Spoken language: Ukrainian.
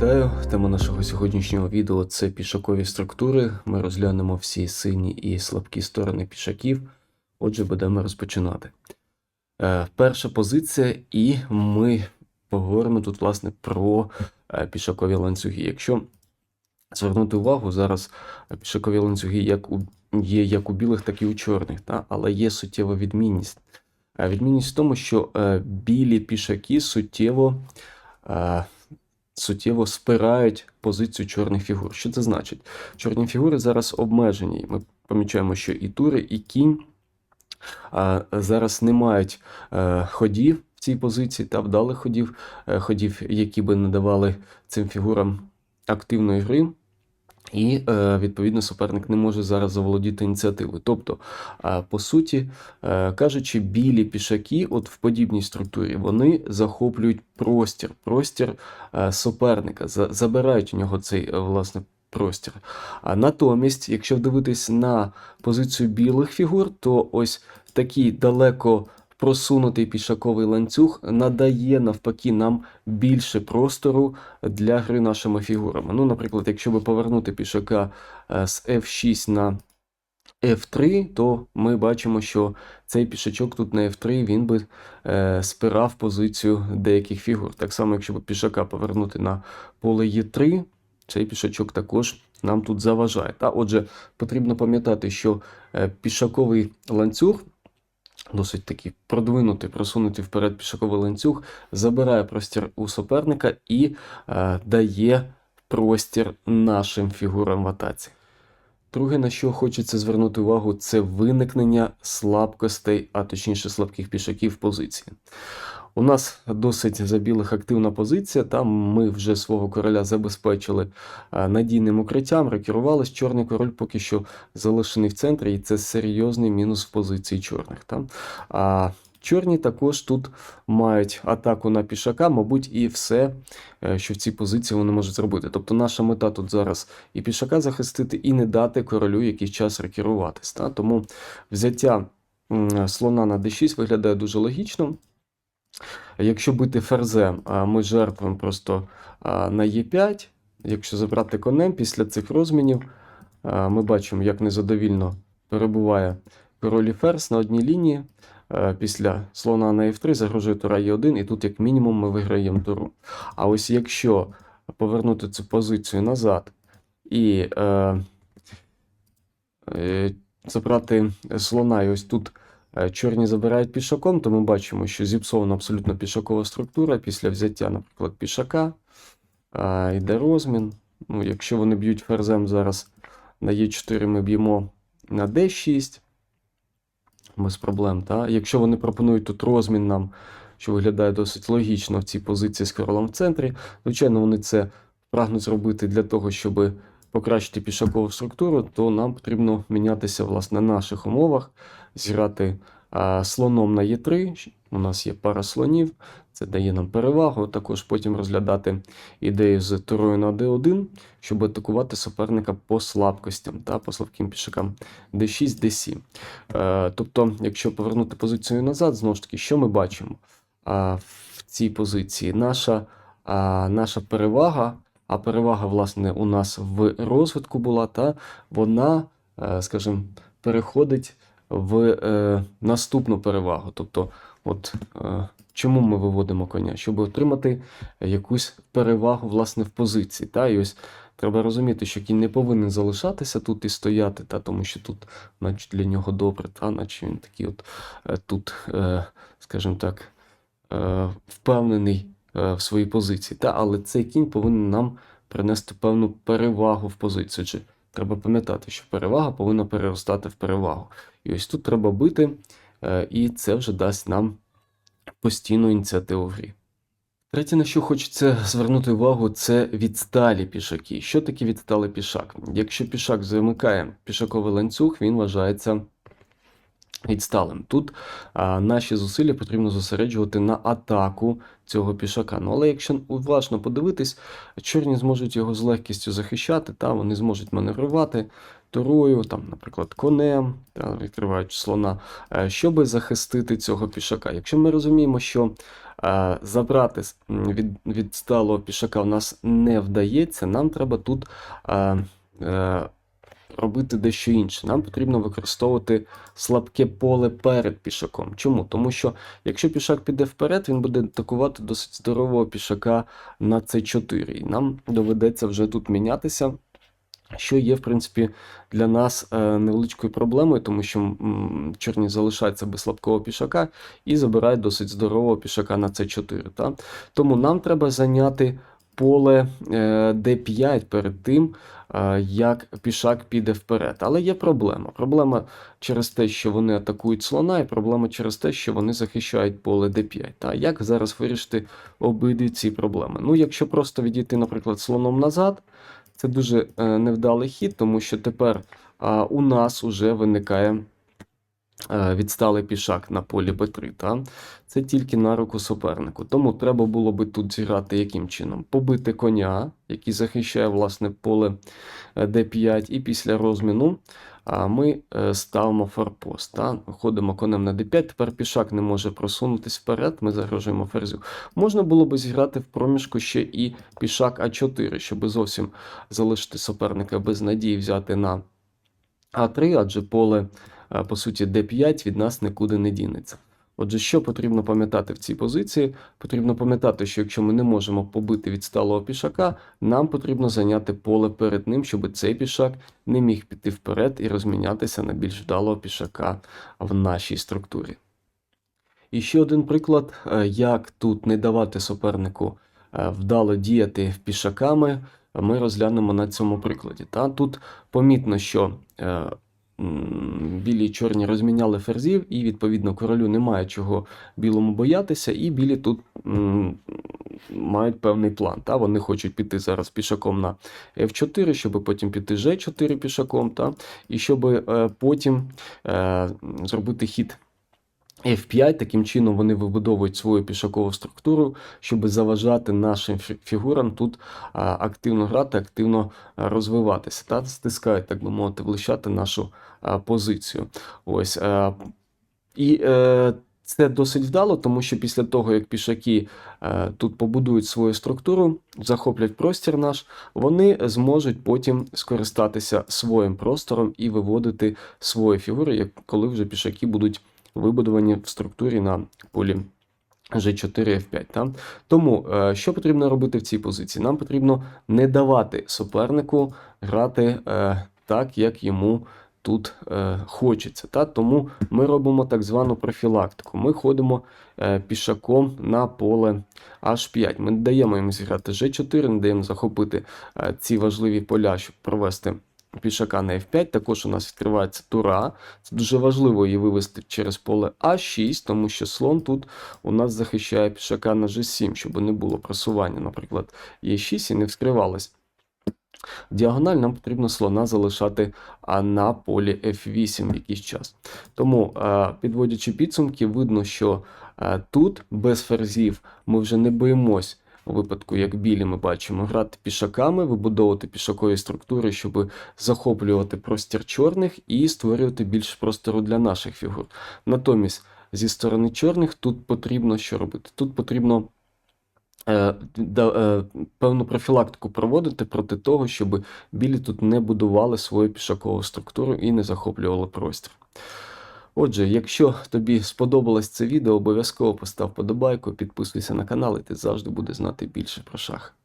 Вітаю! Тема нашого сьогоднішнього відео це пішакові структури. Ми розглянемо всі сильні і слабкі сторони пішаків. Отже, будемо розпочинати. Е, перша позиція, і ми поговоримо тут, власне, про е, пішакові ланцюги. Якщо звернути увагу, зараз пішакові ланцюги як у, є як у білих, так і у чорних, та? але є суттєва відмінність. Е, Відмінність в тому, що білі пішаки суттєво. Суттєво спирають позицію чорних фігур. Що це значить? Чорні фігури зараз обмежені. Ми помічаємо, що і тури, і кінь зараз не мають е, ходів в цій позиції та вдалих ходів, е, ходів, які би надавали цим фігурам активної гри. І, е, відповідно, суперник не може зараз заволодіти ініціативою. Тобто, е, по суті, е, кажучи, білі пішаки, от в подібній структурі, вони захоплюють простір, простір суперника, забирають у нього цей власне простір. А натомість, якщо вдивитись на позицію білих фігур, то ось такий далеко просунутий пішаковий ланцюг надає навпаки нам більше простору для гри нашими фігурами. Ну, наприклад, якщо би повернути пішака е, з F6 на F3, то ми бачимо, що цей пішачок тут на F3 він би е, спирав позицію деяких фігур. Так само, якщо б пішака повернути на поле Е3, цей пішачок також нам тут заважає. Та? Отже, потрібно пам'ятати, що е, пішаковий ланцюг, досить таки продвинутий, просунутий вперед пішаковий ланцюг, забирає простір у суперника і е, дає простір нашим фігурам в атаці. Друге, на що хочеться звернути увагу, це виникнення слабкостей, а точніше слабких пішаків в позиції. У нас досить за білих активна позиція. Там ми вже свого короля забезпечили е, надійним укриттям, рекерувались. Чорний король поки що залишений в центрі, і це серйозний мінус в позиції чорних. Там. А чорні також тут мають атаку на пішака, мабуть, і все, е, що в цій позиції вони можуть зробити. Тобто наша мета тут зараз і пішака захистити, і не дати королю якийсь час рекеруватись. Тому взяття слона на d6 виглядає дуже логічно. Якщо бити ферзем, ми жертвуємо просто на Е5. Якщо забрати конем після цих розмінів, ми бачимо, як незадовільно перебуває король і ферзь на одній лінії. Е, Після слона на F3 загрожує тура Е1, і тут, як мінімум, ми виграємо туру. А ось якщо повернути цю позицію назад і е, е, забрати слона, і ось тут е, чорні забирають пішаком, то ми бачимо, що зіпсована абсолютно пішакова структура після взяття, наприклад, пішака. А, йде розмін. Ну, якщо вони б'ють ферзем зараз на Е4, ми б'ємо на D6 без проблем. Та? Якщо вони пропонують тут розмін нам, що виглядає досить логічно в цій позиції з королем в центрі, звичайно, вони це прагнуть зробити для того, щоб покращити пішакову структуру, то нам потрібно мінятися власне на наших умовах, зіграти слоном на Е3. У нас є пара слонів, це дає нам перевагу. Також потім розглядати ідею з турою на D1, щоб атакувати суперника по слабкостям та по слабким пішакам D6, D7. Е, тобто, якщо повернути позицію назад, знову ж таки, що ми бачимо а, в цій позиції? Наша, а, наша перевага, а перевага, власне, у нас в розвитку була, та вона, е, скажімо, переходить в е, наступну перевагу. Тобто, от е, чому ми виводимо коня? Щоб отримати якусь перевагу власне в позиції. Та? І ось треба розуміти, що кінь не повинен залишатися тут і стояти, та? тому що тут, наче для нього добре, та? наче він такий от тут, скажімо так, впевнений в своїй позиції. Та? Але цей кінь повинен нам принести певну перевагу в позицію. Чи треба пам'ятати, що перевага повинна переростати в перевагу. І ось тут треба бити, е, і це вже дасть нам постійну ініціативу в грі. Третє, на що хочеться звернути увагу, це відсталі пішаки. Що таке відсталий пішак? Якщо пішак замикає пішаковий ланцюг, він вважається відсталим. Тут а, наші зусилля потрібно зосереджувати на атаку цього пішака. Ну, але якщо уважно подивитись, чорні зможуть його з легкістю захищати, та вони зможуть маневрувати турою, там, наприклад, конем, та, відкриваючи слона, е, щоб захистити цього пішака. Якщо ми розуміємо, що е, забрати від, від сталого пішака в нас не вдається, нам треба тут е, е, робити дещо інше. Нам потрібно використовувати слабке поле перед пішаком. Чому? Тому що якщо пішак піде вперед, він буде атакувати досить здорового пішака на c4. І нам доведеться вже тут мінятися. Що є, в принципі, для нас е, невеличкою проблемою, тому що чорні залишаються без слабкого пішака і забирають досить здорового пішака на c4. Та? Тому нам треба зайняти поле е, d5 перед тим, е, як пішак піде вперед. Але є проблема. Проблема через те, що вони атакують слона, і проблема через те, що вони захищають поле d5. Та? Як зараз вирішити обидві ці проблеми? Ну, якщо просто відійти, наприклад, слоном назад, це дуже е, невдалий хід, тому що тепер у нас вже виникає е, відсталий пішак на полі Б3. Та? Це тільки на руку супернику. Тому треба було би тут зіграти яким чином? Побити коня, який захищає власне поле е, Д5, і після розміну ми е, ставимо форпост. Та? Ходимо конем на Д5, тепер пішак не може просунутись вперед, ми загрожуємо ферзю. Можна було би зіграти в проміжку ще і пішак А4, щоб зовсім залишити суперника без надії взяти на А3, адже поле, е, по суті, Д5 від нас нікуди не дінеться. Отже, що потрібно пам'ятати в цій позиції? Потрібно пам'ятати, що якщо ми не можемо побити відсталого пішака, нам потрібно зайняти поле перед ним, щоб цей пішак не міг піти вперед і розмінятися на більш вдалого пішака в нашій структурі. І ще один приклад, е, як тут не давати супернику е, вдало діяти пішаками, ми розглянемо на цьому прикладі. Та тут помітно, що е, білі і чорні розміняли ферзів, і відповідно королю немає чого білому боятися, і білі тут м, мають певний план. Та? Вони хочуть піти зараз пішаком на F4, щоб потім піти G4 пішаком, та? і щоб е, потім е, зробити хід F5, таким чином вони вибудовують свою пішакову структуру, щоб заважати нашим фігурам тут активно грати, активно розвиватися та стискають, так би мовити, влищати нашу позицію. Ось. І е, це досить вдало, тому що після того, як пішаки е, тут побудують свою структуру, захоплять простір наш, вони зможуть потім скористатися своїм простором і виводити свої фігури, коли вже пішаки будуть вибудовані в структурі на полі G4 F5. Та? Тому е, що потрібно робити в цій позиції? Нам потрібно не давати супернику грати е, так, як йому тут е, хочеться. Та? Тому ми робимо так звану профілактику. Ми ходимо е, пішаком на поле H5. Ми не даємо їм зіграти G4, не даємо захопити е, ці важливі поля, щоб провести пішака на F5. Також у нас відкривається тура. Це дуже важливо її вивести через поле А6, тому що слон тут у нас захищає пішака на G7, щоб не було просування, наприклад, Е6 і не вскривалось. Діагональ нам потрібно слона залишати на полі F8 якийсь час. Тому, підводячи підсумки, видно, що тут без ферзів ми вже не боїмось. У випадку, як білі, ми бачимо, грати пішаками, вибудовувати пішакові структури, щоб захоплювати простір чорних і створювати більше простору для наших фігур. Натомість, зі сторони чорних, тут потрібно що робити? Тут потрібно е, е, певну профілактику проводити проти того, щоб білі тут не будували свою пішакову структуру і не захоплювали простір. Отже, якщо тобі сподобалось це відео, обов'язково постав подобайку, підписуйся на канал, і ти завжди будеш знати більше про шах.